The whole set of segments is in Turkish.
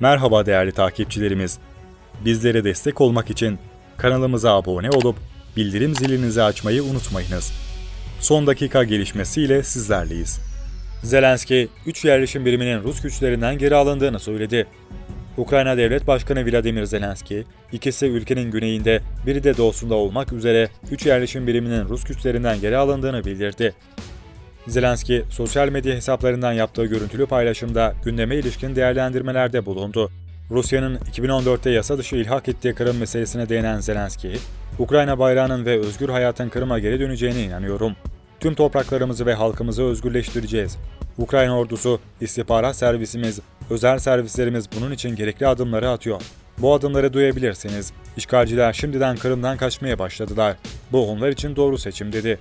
Merhaba değerli takipçilerimiz. Bizlere destek olmak için kanalımıza abone olup bildirim zilinizi açmayı unutmayınız. Son dakika gelişmesiyle sizlerleyiz. Zelenski, 3 yerleşim biriminin Rus güçlerinden geri alındığını söyledi. Ukrayna Devlet Başkanı Vladimir Zelenski, ikisi ülkenin güneyinde, biri de doğusunda olmak üzere 3 yerleşim biriminin Rus güçlerinden geri alındığını bildirdi. Zelenski, sosyal medya hesaplarından yaptığı görüntülü paylaşımda gündeme ilişkin değerlendirmelerde bulundu. Rusya'nın 2014'te yasa dışı ilhak ettiği Kırım meselesine değinen Zelenski, Ukrayna bayrağının ve özgür hayatın Kırım'a geri döneceğine inanıyorum. Tüm topraklarımızı ve halkımızı özgürleştireceğiz. Ukrayna ordusu, istihbarat servisimiz, özel servislerimiz bunun için gerekli adımları atıyor. Bu adımları duyabilirsiniz. İşgalciler şimdiden Kırım'dan kaçmaya başladılar. Bu onlar için doğru seçim dedi.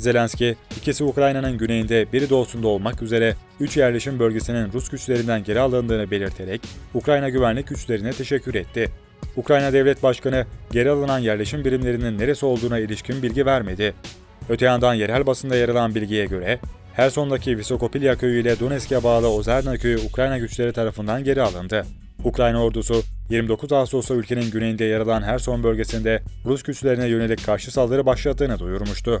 Zelenski, ikisi Ukrayna'nın güneyinde biri doğusunda olmak üzere 3 yerleşim bölgesinin Rus güçlerinden geri alındığını belirterek Ukrayna güvenlik güçlerine teşekkür etti. Ukrayna Devlet Başkanı geri alınan yerleşim birimlerinin neresi olduğuna ilişkin bilgi vermedi. Öte yandan yerel basında yer alan bilgiye göre Herson'daki Visokopilya köyü ile Donetsk'e bağlı Ozerna köyü Ukrayna güçleri tarafından geri alındı. Ukrayna ordusu 29 Ağustos'ta ülkenin güneyinde yer alan Herson bölgesinde Rus güçlerine yönelik karşı saldırı başlattığını duyurmuştu.